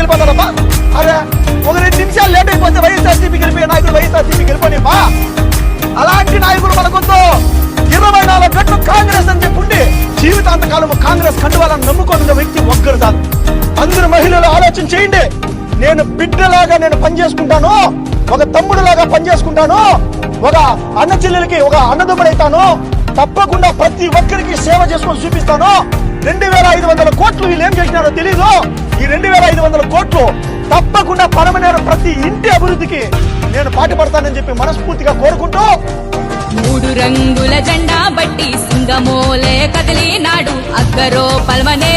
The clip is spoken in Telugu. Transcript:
వెళ్ళిపోతారమ్మా అరే ఒక రెండు నిమిషాలు లేట్ అయిపోతే వైఎస్ఆర్సీపీ గెలిపే నాయకుడు వైఎస్ఆర్సీపీ గెలిపోనిమ్మా అలాంటి నాయకుడు మనకొద్దు. ఇరవై నాలుగు గంటలు కాంగ్రెస్ అని చెప్పి ఉండి జీవితాంతకాలం కాంగ్రెస్ కండువాలని నమ్ముకున్న వ్యక్తి ఒక్కరు చాలు అందరు మహిళలు ఆలోచన చేయండి. నేను బిడ్డలాగా నేను పనిచేసుకుంటాను. ఒక తమ్ముడులాగా పనిచేసుకుంటాను. ఒక అన్న చెల్లెలకి ఒక అన్నదమ్ముడైతాను. తప్పకుండా ప్రతి ఒక్కరికి సేవ చేసుకొని చూపిస్తాను. రెండు వేల ఐదు వందల కోట్లు వీళ్ళు ఏం చేసినారో తెలీదు. ఈ రెండు వేల ఐదు వందల కోట్లు తప్పకుండా పరమనేర ప్రతి ఇంటి అభివృద్ధికి నేను పాటుపడతానని చెప్పి మనస్ఫూర్తిగా కోరుకుంటూ మూడు రంగుల జెండా బట్టి సింగమోలే కదిలినాడు అగ్గరో పల్మనే